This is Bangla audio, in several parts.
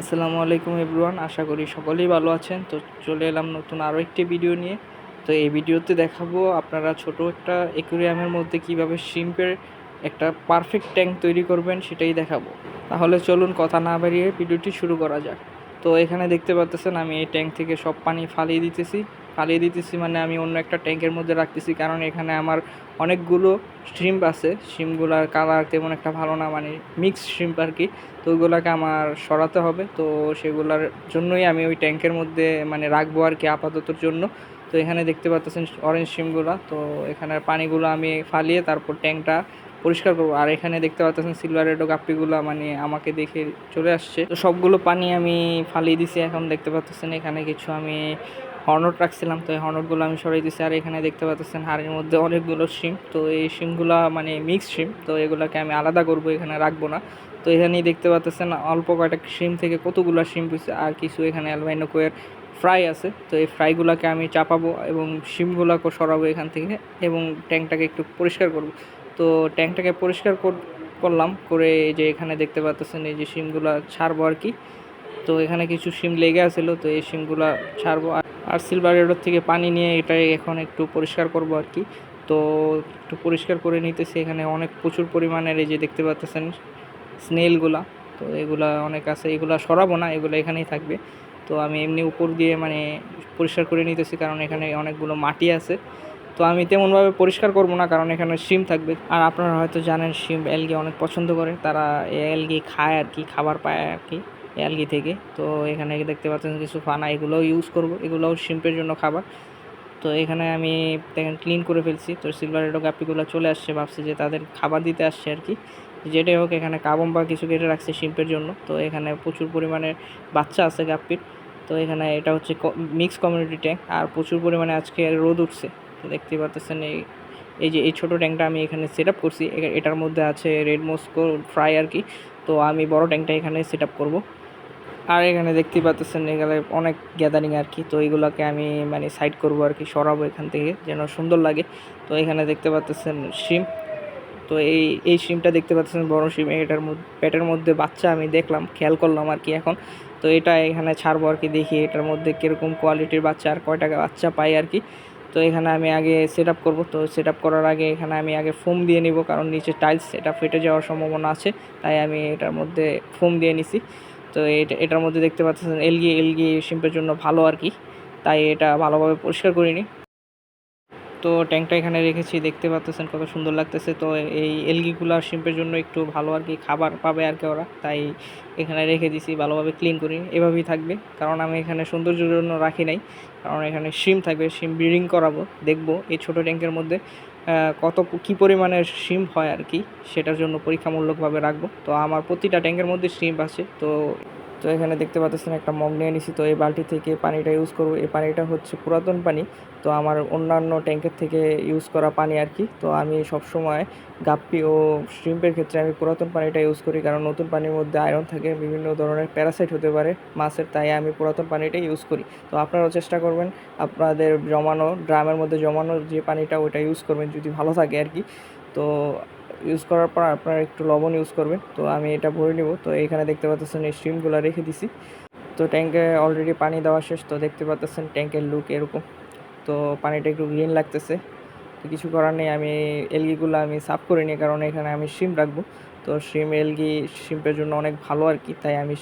আসসালামু আলাইকুম এভরিওয়ান, আশা করি সকলেই ভালো আছেন। তো চলে এলাম নতুন আরও একটি ভিডিও নিয়ে। তো এই ভিডিওতে দেখাবো আপনারা ছোট একটা অ্যাকুরিয়ামের মধ্যে কীভাবে শিম্পের একটা পারফেক্ট ট্যাঙ্ক তৈরি করবেন সেটাই দেখাবো। তাহলে চলুন কথা না বাড়িয়ে ভিডিওটি শুরু করা যাক। তো এখানে দেখতে পাচ্ছেন আমি এই ট্যাঙ্ক থেকে সব পানি ফালিয়ে দিতেছি। ফালিয়ে দিতেছি মানে আমি অন্য একটা ট্যাঙ্কের মধ্যে রাখতেছি, কারণ এখানে আমার অনেকগুলো শ্রিম্প আছে। শিমগুলার কালার তেমন একটা ভালো না মানে মিক্স শ্রিম্প আর কি তো ওইগুলোকে আমার সরাতে হবে, তো সেগুলোর জন্যই আমি ওই ট্যাঙ্কের মধ্যে মানে রাখব আর কি আপাততর জন্য। তো এখানে দেখতে পাচ্ছেন অরেঞ্জ শিমগুলো তো এখানে পানিগুলো আমি ফালিয়ে তারপর ট্যাঙ্কটা পরিষ্কার করব। আর এখানে দেখতে পাচ্ছেন সিলভার রেডো গাপ্পিগুলো মানে আমাকে দেখে চলে আসছে। তো সবগুলো পানি আমি ফালিয়ে দিছি, এখন দেখতে পাচ্ছেন এখানে কিছু আমি হর্নট রাখছিলাম, তো এই হর্নটগুলো আমি সরাই দিছি। আর এখানে দেখতে পাচ্ছেন হাড়ির মধ্যে অনেকগুলো শিম তো এই শিমগুলো মানে মিক্স শিম তো এগুলোকে আমি আলাদা করব, এখানে রাখব না। তো এখানেই দেখতে পাচ্ছেন অল্প কয়টা শিম থেকে কতগুলো শিম পিছে আর কিছু এখানে অ্যালবাইনো কোয়ের ফ্রাই আছে। তো এই ফ্রাইগুলোকে আমি চাপাবো এবং শিমগুলোকে সরাবো এখান থেকে এবং ট্যাঙ্কটাকে একটু পরিষ্কার করব। তো ট্যাঙ্কটাকে পরিষ্কার করলাম, করে যে এখানে দেখতে পাচ্ছেন এই যে শিমগুলো ছাড়বো আর কি। তো এখানে কিছু সিম লেগে আসছিল তো এই শিমগুলো ছাড়বো। আর সিলভার রেডোর থেকে পানি নিয়ে এটা এখন একটু পরিষ্কার করব আর কি। তো একটু পরিষ্কার করে নিতেছি, এখানে অনেক প্রচুর পরিমাণের এই যে দেখতে পাচ্ছেন স্নেলগুলা তো এগুলা অনেক আছে, এগুলা সরাবো না, এগুলো এখানেই থাকবে। তো আমি এমনি উপর দিয়ে মানে পরিষ্কার করে নিতেছি, কারণ এখানে অনেকগুলো মাটি আছে। তো আমি তেমনভাবে পরিষ্কার করব না, কারণ এখানে শিম থাকবে। আর আপনারা হয়তো জানেন, শিম অ্যালগি অনেক পছন্দ করে। তারা এই অ্যালগি খায় আর কি, খাবার পায় আর কি। অ্যালগি থেকে। তো এখানে দেখতে পাচ্ছেন কিছু ফানা, এগুলোও ইউজ করব। এগুলোও শিম্পের জন্য খাবার। তো এখানে আমি দেখেন ক্লিন করে ফেলছি। তো সিলভার রেডো গাপিগুলো চলে আসছে। ভাবছি যে তাদের খাবার দিতে আসছে আর কি। যেটাই হোক, এখানে কাবম বা কিছু কেটে রাখছে শিম্পের জন্য। তো এখানে প্রচুর পরিমাণে বাচ্চা আছে গাপ্পির। তো এখানে এটা হচ্ছে মিক্স কমিউনিটি ট্যাঙ্ক আর প্রচুর পরিমাণে আজকে রোদ উঠছে। তো দেখতে পাচ্ছেন এই এই যে, এই ছোটো ট্যাঙ্কটা আমি এখানে সেট আপ করছি এটার মধ্যে আছে রেড মোস্কো ফ্রাই আর কি। তো আমি বড় ট্যাঙ্কটা এখানে সেট আপ করব। আর এখানে দেখতেই পাচ্ছেন এখানে অনেক গ্যাদারিং আর কি। তো এইগুলোকে আমি মানে সাইড করব আর কি, সরাবো এখান থেকে, যেন সুন্দর লাগে। তো এখানে দেখতে পাচ্ছেন শিম তো এই এই শিমটা দেখতে পাচ্ছেন বড় শিম এটার মধ্যে, পেটের মধ্যে বাচ্চা আমি দেখলাম, খেয়াল করলাম আর কি এখন। তো এটা এখানে ছাড়বো আর কি দেখি এটার মধ্যে কীরকম কোয়ালিটির বাচ্চা আর কয় টাকা বাচ্চা পাই আর কি। তো এখানে আমি আগে সেট আপ করব। তো সেট আপ করার আগে এখানে আমি আগে ফোম দিয়ে নিব, কারণ নিচে টাইলস এটা ফেটে যাওয়ার সম্ভাবনা আছে, তাই আমি এটার মধ্যে ফোম দিয়ে নিছি। তো এটা, এটার মধ্যে দেখতে পাচ্ছেন এলগি এলগি শিম্পের জন্য ভালো আর কি। তাই এটা ভালোভাবে পরিষ্কার করিনি তো ট্যাঙ্কটা এখানে রেখেছি, দেখতে পাচ্ছেন কত সুন্দর লাগতেছে। তো এই এলগিগুলো শিম্পের জন্য একটু ভালো আর কি খাবার পাবে আর কি ওরা। তাই এখানে রেখে দিছি, ভালোভাবে ক্লিন করি। এভাবেই থাকবে। কারণ আমি এখানে সৌন্দর্যের জন্য রাখি নাই। কারণ এখানে শিম থাকবে, শিম ব্রিডিং করাবো, দেখব এই ছোটো ট্যাঙ্কের মধ্যে। কত কী পরিমাণের সিম হয় আর কি, সেটার জন্য পরীক্ষামূলকভাবে রাখব। তো আমার প্রতিটা ট্যাঙ্কের মধ্যে সিম আছে, তো তো এখানে দেখতে পাচ্ছেন একটা মগ নিয়ে নিছি। তো এই বালতি থেকে পানিটা ইউজ করব। এই পানিটা হচ্ছে পুরাতন পানি। তো আমার অন্যান্য ট্যাঙ্কের থেকে ইউজ করা পানি আর কি। তো আমি সবসময় গাপ্পি ও শ্রিম্পের ক্ষেত্রে আমি পুরাতন পানিটা ইউজ করি। কারণ নতুন পানির মধ্যে আয়রন থাকে, বিভিন্ন ধরনের প্যারাসাইট হতে পারে, মাছের। তাই আমি পুরাতন পানিটা ইউজ করি। তো আপনারাও চেষ্টা করবেন আপনাদের জমানো ড্রামের মধ্যে জমানো যে পানিটা, ওইটা ইউজ করবেন যদি ভালো থাকে আর কি। তো ইউজ করার পর আপনারা একটু লবণ ইউজ করবেন। তো আমি এটা ভরে নেব। তো এখানে দেখতে পাচ্ছেন এই স্ট্রিমগুলো রেখে দিছি। তো ট্যাঙ্কে অলরেডি পানি দেওয়া শেষ। তো দেখতে পাচ্ছেন ট্যাঙ্কের লুক এরকম। তো পানিটা একটু গ্রিন লাগতেছে। তো কিছু করার নেই। আমি এলগিগুলো আমি সাফ করে নিই। কারণ এখানে আমি শিম রাখব। তো শিম এলগি শিম্পের জন্য অনেক ভালো আর কি। তাই আমি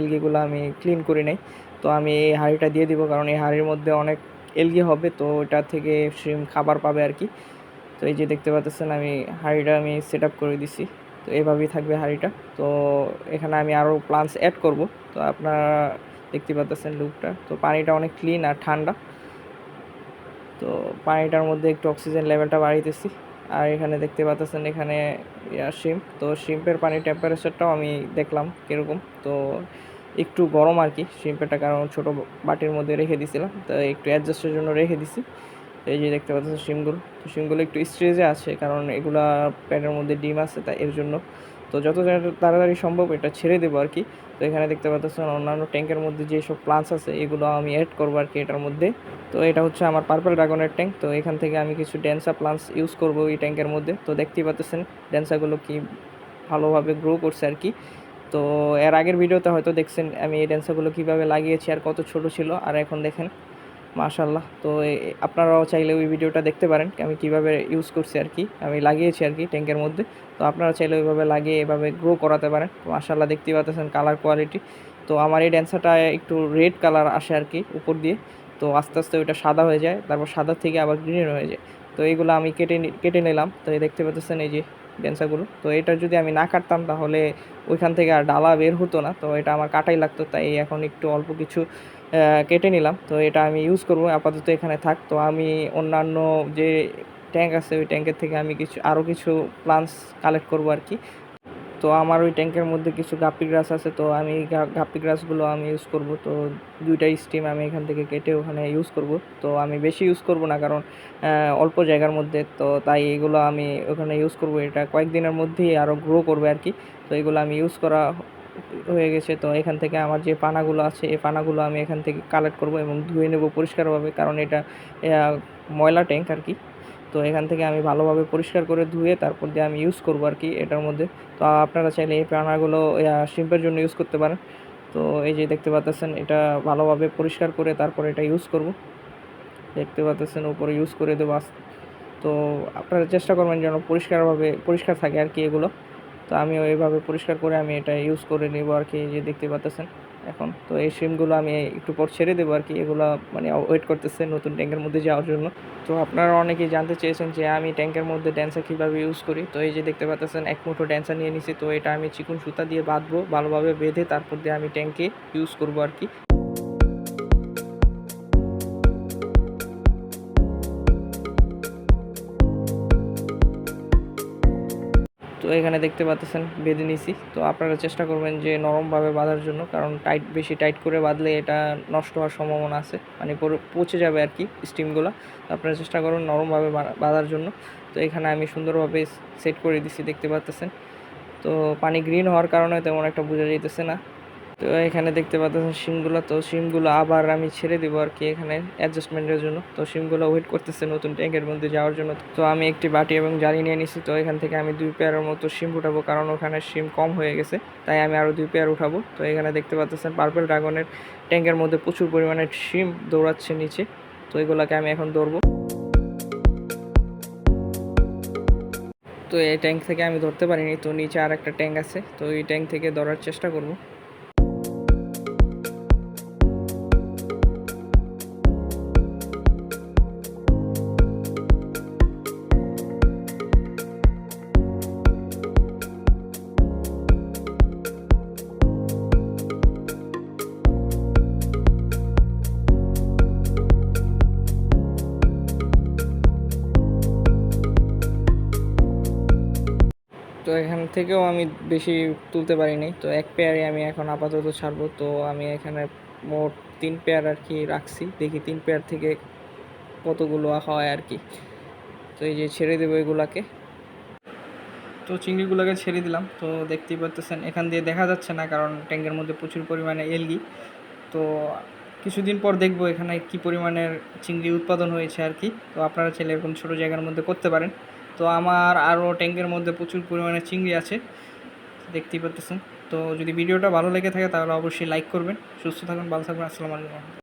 এলগিগুলো আমি ক্লিন করি নাই। তো আমি এই হাঁড়িটা দিয়ে দিব। কারণ এই হাঁড়ির মধ্যে অনেক এলগি হবে। তো ওটা থেকে শিম খাবার পাবে আর কি। তো এই যে দেখতে পাচ্ছেন, আমি হাঁড়িটা আমি সেট আপ করে দিছি। তো এভাবেই থাকবে হাঁড়িটা। তো এখানে আমি আরও প্লান্টস অ্যাড করব। তো আপনারা দেখতে পাচ্ছেন লুকটা তো পানিটা অনেক ক্লিন আর ঠান্ডা। তো পানিটার মধ্যে একটু অক্সিজেন লেভেলটা বাড়িতেছি আর এখানে দেখতে পাচ্ছেন, এখানে শিম্প তো শিম্পের পানির টেম্পারেচারটাও আমি দেখলাম কীরকম। তো একটু গরম আর কি শিম্পেরটা কারণ ছোটো বাটির মধ্যে রেখে দিছিলাম। তো একটু অ্যাডজাস্টের জন্য রেখে দিছি। এই যে দেখতে পাচ্ছেন শিমগুলো, তো শিমগুলো একটু স্ট্রেজে আছে কারণ এগুলা প্যাটের মধ্যে ডিম আছে তাই এর জন্য। তো যত তাড়াতাড়ি সম্ভব এটা ছেড়ে দেবো আর কি। তো এখানে দেখতে পাচ্ছেন অন্যান্য ট্যাঙ্কের মধ্যে যেসব প্লান্টস আছে এগুলো আমি অ্যাড করব আর কি এটার মধ্যে। তো এটা হচ্ছে আমার পার্পল ড্রাগনের ট্যাঙ্ক তো এখান থেকে আমি কিছু ড্যান্সা প্লান্টস ইউজ করব এই ট্যাঙ্কের মধ্যে। তো দেখতেই পাচ্ছেন ড্যান্সাগুলো কি ভালোভাবে গ্রো করছে আর কি। তো এর আগের ভিডিওতে হয়তো দেখছেন আমি এই ড্যান্সারগুলো কীভাবে লাগিয়েছি আর কত ছোট ছিল। আর এখন দেখেন মাশাল্লাহ তো আপনারাও চাইলে ওই ভিডিওটা দেখতে পারেন আমি কীভাবে ইউজ করছি আর কি। আমি লাগিয়েছি আর কি ট্যাঙ্কের মধ্যে। তো আপনারা চাইলে ওইভাবে লাগিয়ে এভাবে গ্রো করাতে পারেন। মাশাল্লাহ দেখতেই পাচ্ছেন কালার কোয়ালিটি তো আমার এই ড্যান্সারটা একটু রেড কালার আসে আর কি উপর দিয়ে। তো আস্তে আস্তে ওইটা সাদা হয়ে যায়। তারপর সাদা থেকে আবার গ্রিন হয়ে যায়। তো এইগুলো আমি কেটে কেটে নিলাম। তো এই দেখতে পাচ্ছেন এই যে ড্যান্সারগুলো তো এটা যদি আমি না কাটতাম, তাহলে ওইখান থেকে আর ডালা বের হতো না। তো এটা আমার কাটাই লাগতো, তাই এখন একটু অল্প কিছু কেটে নিলাম। তো এটা আমি ইউজ করব, আপাতত এখানে থাক। তো আমি অন্যান্য যে ট্যাঙ্ক আছে, ওই ট্যাঙ্কের থেকে আমি কিছু আরও কিছু প্লান্টস কালেক্ট করব আর কি। তো আমার ওই ট্যাঙ্কের মধ্যে কিছু গাপ্পি গ্রাস আছে, তো আমি গা- গাপ্পি গ্রাসগুলো আমি ইউজ করব। তো দুইটা স্টিম আমি এখান থেকে কেটে ওখানে ইউজ করব। তো আমি বেশি ইউজ করব না কারণ অল্প জায়গার মধ্যে, তো তাই এগুলো আমি ওখানে ইউজ করব। এটা কয়েকদিনের মধ্যেই আরও গ্রো করবে আর কি। তো এগুলো আমি ইউজ করা হয়ে গেছে। তো এখান থেকে আমার যে পানাগুলো আছে, এই পানাগুলো আমি এখান থেকে কালেক্ট করব এবং ধুয়ে নেব পরিষ্কারভাবে। কারণ এটা ময়লা ট্যাঙ্ক আর কি। তো এখান থেকে আমি ভালোভাবে পরিষ্কার করে ধুয়ে তারপর দিয়ে আমি ইউজ করব আর কি এটার মধ্যে। তো আপনারা চাইলে এই পানাগুলো শিম্পের জন্য ইউজ করতে পারেন। তো এই যে দেখতে পাচ্ছেন এটা ভালোভাবে পরিষ্কার করে তারপর এটা ইউজ করব। দেখতে পাচ্ছেন উপরে ইউজ করে দেবো তো আপনারা চেষ্টা করবেন যেন পরিষ্কারভাবে, পরিষ্কার থাকে আর কি এগুলো। তো আমিও এইভাবে পরিষ্কার করে আমি এটা ইউজ করে নেব আর কি যে দেখতে পাচ্ছেন এখন। তো এই সিমগুলো আমি একটু পর ছেড়ে দেবো আর কি। এগুলো মানে ওয়েট করতেছে নতুন ট্যাঙ্কের মধ্যে যাওয়ার জন্য। তো আপনারা অনেকেই জানতে চেয়েছেন যে আমি ট্যাঙ্কের মধ্যে ড্যান্সার কীভাবে ইউজ করি। তো এই যে দেখতে পাচ্ছেন, এক মুঠো ড্যান্সার নিয়ে নিছি। তো এটা আমি চিকুন সুতা দিয়ে বাঁধবো, ভালোভাবে বেঁধে তারপর দিয়ে আমি ট্যাঙ্কে ইউজ করব আর কি। এখানে দেখতে পাচ্ছেন, বেঁধে নিছি। তো আপনারা চেষ্টা করবেন যে নরমভাবে বাঁধার জন্য, কারণ টাইট, বেশি টাইট করে বাঁধলে এটা নষ্ট হওয়ার সম্ভাবনা আছে। মানে পচে যাবে আর কি স্টিমগুলো। আপনারা চেষ্টা করুন নরমভাবে বাঁধার জন্য। তো এখানে আমি সুন্দরভাবে সেট করে দিছি, দেখতে পাচ্ছেন। তো পানি গ্রিন হওয়ার কারণে তেমন একটা বোঝা যাইতেছে না। তো এখানে দেখতে পাচ্ছেন সিমগুলো, তো সিমগুলো আবার আমি ছেড়ে দেবো আর কি এখানে অ্যাডজাস্টমেন্টের জন্য। তো সিমগুলো ওয়েট করতেছে নতুন ট্যাঙ্কের মধ্যে যাওয়ার জন্য। তো আমি একটি বাটি এবং জালি নিয়ে নিছি, তো এখান থেকে আমি দুই পেয়ারের মতো সিম উঠাবো, কারণ ওখানে সিম কম হয়ে গেছে, তাই আমি আরও দুই পেয়ার উঠাবো। তো এখানে দেখতে পাচ্ছেন পার্পেল ড্রাগনের ট্যাঙ্কের মধ্যে প্রচুর পরিমাণে সিম দৌড়াচ্ছে নিচে। তো এগুলোকে আমি এখন দৌড়বো তো এই ট্যাঙ্ক থেকে আমি ধরতে পারিনি, তো নিচে আর একটা ট্যাঙ্ক আছে, তো এই ট্যাঙ্ক থেকে ধরার চেষ্টা করব। থেকেও আমি বেশি তুলতে পারিনি। তো এক পেয়ারে আমি এখন আপাতত ছাড়বো। তো আমি এখানে মোট তিন পেয়ার আর কি রাখছি। দেখি তিন পেয়ার থেকে কতগুলো হয় আর কি। তো এই যে ছেড়ে দেবো এগুলাকে। তো চিংড়িগুলোকে ছেড়ে দিলাম। তো দেখতেই পাচ্ছেন এখান দিয়ে দেখা যাচ্ছে না কারণ ট্যাঙ্কের মধ্যে প্রচুর পরিমাণে এলগি। তো কিছুদিন পর দেখব এখানে কি পরিমাণের চিংড়ি উৎপাদন হয়েছে আর কি। তো আপনারা চাইলে এরকম ছোটো জায়গার মধ্যে করতে পারেন। তো আমার আরও ট্যাঙ্কের মধ্যে প্রচুর পরিমাণে চিংড়ি আছে, দেখতেই পাচ্ছেন তো যদি ভিডিওটা ভালো লেগে থাকে তাহলে অবশ্যই লাইক করবেন, সুস্থ থাকুন, ভালো থাকবেন আসসালামু আলাইকুম।